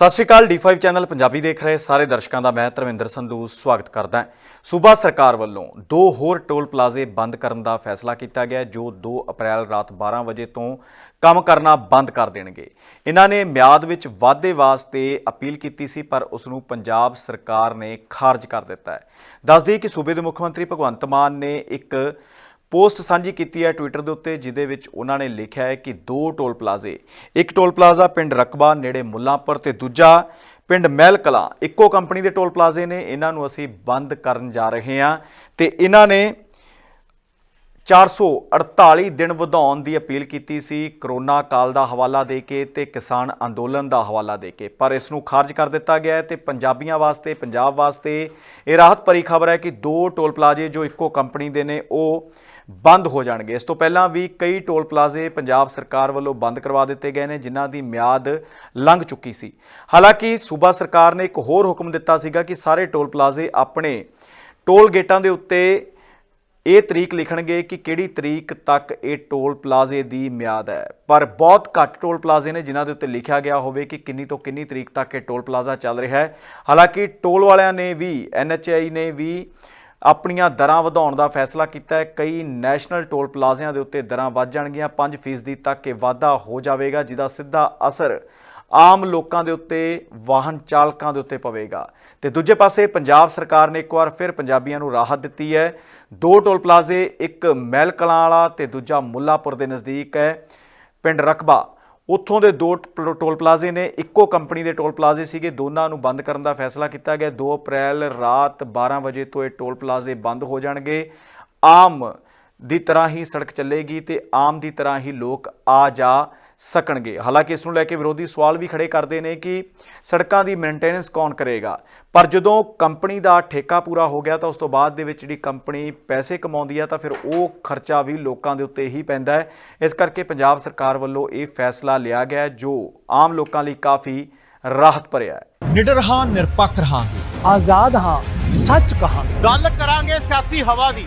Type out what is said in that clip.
ਸਤਿ ਸ਼੍ਰੀ ਅਕਾਲ D5 channel Punjabi ਦੇਖ ਰਹੇ ਸਾਰੇ ਦਰਸ਼ਕਾਂ ਦਾ ਮੈਂ ਧਰਮਿੰਦਰ ਸੰਧੂ ਸਵਾਗਤ ਕਰਦਾ ਹਾਂ। ਸੂਬਾ ਸਰਕਾਰ ਵੱਲੋਂ ਦੋ ਹੋਰ ਟੋਲ ਪਲਾਜ਼ੇ ਬੰਦ ਕਰਨ ਦਾ ਫੈਸਲਾ ਕੀਤਾ ਗਿਆ ਜੋ 2 ਅਪ੍ਰੈਲ ਰਾਤ 12 ਵਜੇ ਤੋਂ ਕੰਮ ਕਰਨਾ ਬੰਦ ਕਰ ਦੇਣਗੇ। ਇਹਨਾਂ ਨੇ ਮਿਆਦ ਵਿੱਚ ਵਾਧੇ ਵਾਸਤੇ ਅਪੀਲ ਕੀਤੀ ਸੀ, ਪਰ ਉਸ ਨੂੰ ਪੰਜਾਬ ਸਰਕਾਰ ਨੇ ਖਾਰਜ ਕਰ ਦਿੱਤਾ ਹੈ। ਦੱਸਦੀ ਕਿ ਸੂਬੇ ਦੇ ਮੁੱਖ ਮੰਤਰੀ ਭਗਵੰਤ ਮਾਨ ਨੇ ਇੱਕ ਪੋਸਟ ਸਾਂਝੀ ਕੀਤੀ ਹੈ ਟਵਿੱਟਰ ਦੇ ਉੱਤੇ, ਜਿਹਦੇ ਵਿੱਚ ਉਹਨਾਂ ਨੇ ਲਿਖਿਆ ਹੈ ਕਿ ਦੋ ਟੋਲ ਪਲਾਜ਼ੇ, ਇੱਕ ਟੋਲ ਪਲਾਜ਼ਾ ਪਿੰਡ ਰਕਬਾ, ਨੇੜੇ ਮੁੱਲਾਂਪੁਰ ਤੇ ਦੂਜਾ ਪਿੰਡ ਮਹਿਲ ਕਲਾਂ ਇੱਕੋ ਕੰਪਨੀ ਦੇ ਟੋਲ ਪਲਾਜ਼ੇ ਨੇ। ਇਹਨਾਂ ਨੂੰ ਅਸੀਂ ਬੰਦ ਕਰਨ ਜਾ ਰਹੇ ਹਾਂ ਤੇ ਇਹਨਾਂ ਨੇ 448 ਦਿਨ ਵਧਾਉਣ ਦੀ ਅਪੀਲ ਕੀਤੀ ਸੀ। ਕਰੋਨਾ ਕਾਲ ਦਾ ਹਵਾਲਾ ਦੇ ਕੇ ਤੇ ਕਿਸਾਨ ਅੰਦੋਲਨ ਦਾ ਹਵਾਲਾ ਦੇ ਕੇ। ਪਰ ਇਸ ਨੂੰ ਖਾਰਜ ਕਰ ਦਿੱਤਾ ਗਿਆ ਹੈ ਤੇ ਪੰਜਾਬੀਆਂ ਵਾਸਤੇ, ਪੰਜਾਬ ਵਾਸਤੇ ਇਹ ਰਾਹਤ ਭਰੀ ਖਬਰ ਹੈ ਕਿ ਦੋ ਟੋਲ ਪਲਾਜ਼ੇ ਜੋ ਇੱਕੋ ਕੰਪਨੀ ਦੇ ਨੇ, ਉਹ ਬੰਦ ਹੋ ਜਾਣਗੇ। ਇਸ ਤੋਂ ਪਹਿਲਾਂ ਵੀ ਕਈ ਟੋਲ ਪਲਾਜ਼ੇ ਪੰਜਾਬ ਸਰਕਾਰ ਵੱਲੋਂ ਬੰਦ ਕਰਵਾ ਦਿੱਤੇ ਗਏ ਨੇ, ਜਿਨ੍ਹਾਂ ਦੀ ਮਿਆਦ ਲੰਘ ਚੁੱਕੀ ਸੀ। ਹਾਲਾਂਕਿ ਸੂਬਾ ਸਰਕਾਰ ਨੇ ਇੱਕ ਹੋਰ ਹੁਕਮ ਦਿੱਤਾ ਸੀਗਾ ਕਿ ਸਾਰੇ ਟੋਲ ਪਲਾਜ਼ੇ ਆਪਣੇ ਟੋਲ ਗੇਟਾਂ ਦੇ ਉੱਤੇ ਇਹ ਤਰੀਕ ਲਿਖਣਗੇ ਕਿ ਕਿਹੜੀ ਤਰੀਕ ਤੱਕ ਇਹ ਟੋਲ ਪਲਾਜ਼ੇ ਦੀ ਮਿਆਦ ਹੈ। ਪਰ ਬਹੁਤ ਘੱਟ ਟੋਲ ਪਲਾਜ਼ੇ ਨੇ ਜਿਨ੍ਹਾਂ ਦੇ ਉੱਤੇ ਲਿਖਿਆ ਗਿਆ ਹੋਵੇ ਕਿ ਕਿੰਨੀ ਤੋਂ ਕਿੰਨੀ ਤਰੀਕ ਤੱਕ ਇਹ ਟੋਲ ਪਲਾਜ਼ਾ ਚੱਲ ਰਿਹਾ ਹੈ। ਹਾਲਾਂਕਿ ਟੋਲ ਵਾਲਿਆਂ ਨੇ ਵੀ, ਐਨਐਚਆਈ ਨੇ ਵੀ ਆਪਣੀਆਂ ਦਰਾਂ ਵਧਾਉਣ ਦਾ ਫੈਸਲਾ ਕੀਤਾ ਹੈ। ਕਈ ਨੈਸ਼ਨਲ ਟੋਲ ਪਲਾਜ਼ਿਆਂ ਦੇ ਉੱਤੇ ਦਰਾਂ ਵੱਧ ਜਾਣਗੀਆਂ। 5% ਤੱਕ ਇਹ ਵਾਧਾ ਹੋ ਜਾਵੇਗਾ, ਜਿਹਦਾ ਸਿੱਧਾ ਅਸਰ ਆਮ ਲੋਕਾਂ ਦੇ ਉੱਤੇ, ਵਾਹਨ ਚਾਲਕਾਂ ਦੇ ਉੱਤੇ ਪਵੇਗਾ। ਤੇ ਦੂਜੇ ਪਾਸੇ, ਪੰਜਾਬ ਸਰਕਾਰ ਨੇ ਇੱਕ ਵਾਰ ਫਿਰ ਪੰਜਾਬੀਆਂ ਨੂੰ ਰਾਹਤ ਦਿੱਤੀ ਹੈ। ਦੋ ਟੋਲ ਪਲਾਜ਼ੇ, ਇੱਕ ਮਹਿਲ ਕਲਾਂ ਵਾਲਾ ਤੇ ਦੂਜਾ ਮੁੱਲਾਪੁਰ ਦੇ ਨਜ਼ਦੀਕ ਹੈ। ਪਿੰਡ ਰਕਬਾ, ਉੱਥੋਂ ਦੇ ਦੋ ਟ- ਟੋਲ ਪਲਾਜ਼ੇ ਨੇ, ਇੱਕੋ ਕੰਪਨੀ ਦੇ ਟੋਲ ਪਲਾਜ਼ੇ ਸੀਗੇ। ਦੋਨਾਂ ਨੂੰ ਬੰਦ ਕਰਨ ਦਾ ਫੈਸਲਾ ਕੀਤਾ ਗਿਆ। 2 ਅਪ੍ਰੈਲ ਰਾਤ 12 ਵਜੇ ਤੋਂ ਇਹ ਟੋਲ ਪਲਾਜ਼ੇ ਬੰਦ ਹੋ ਜਾਣਗੇ। ਆਮ ਦੀ ਤਰ੍ਹਾਂ ਹੀ ਸੜਕ ਚੱਲੇਗੀ ਤੇ ਆਮ ਦੀ ਤਰ੍ਹਾਂ ਹੀ ਲੋਕ ਆ ਜਾ ਸਕਣਗੇ। ਹਾਲਾਂਕਿ ਇਸ ਨੂੰ ਲੈ ਕੇ ਵਿਰੋਧੀ ਸਵਾਲ ਵੀ ਖੜੇ ਕਰਦੇ ਨੇ ਕਿ ਸੜਕਾਂ ਦੀ ਮੇਨਟੇਨੈਂਸ ਕੌਣ ਕਰੇਗਾ? ਪਰ ਜਦੋਂ ਕੰਪਨੀ ਦਾ ਠੇਕਾ ਪੂਰਾ ਹੋ ਗਿਆ ਤਾਂ ਉਸ ਤੋਂ ਬਾਅਦ ਦੇ ਵਿੱਚ ਜਿਹੜੀ ਕੰਪਨੀ ਪੈਸੇ ਕਮਾਉਂਦੀ ਹੈ ਤਾਂ ਫਿਰ ਉਹ ਖਰਚਾ ਵੀ ਲੋਕਾਂ ਦੇ ਉੱਤੇ ਹੀ ਪੈਂਦਾ ਹੈ। ਇਸ ਕਰਕੇ ਪੰਜਾਬ ਸਰਕਾਰ ਵੱਲੋਂ ਇਹ ਫੈਸਲਾ ਲਿਆ ਗਿਆ ਜੋ ਆਮ ਲੋਕਾਂ ਲਈ ਕਾਫੀ ਰਾਹਤ ਭਰਿਆ ਹੈ। ਨਿਡਰ ਹਾਂ ਨਿਰਪੱਖ ਰਹਾਂਗੇ। ਆਜ਼ਾਦ ਹਾਂ ਸੱਚ ਕਹਾਂਗੇ। ਗੱਲ ਕਰਾਂਗੇ ਸਿਆਸੀ ਹਵਾ ਦੀ।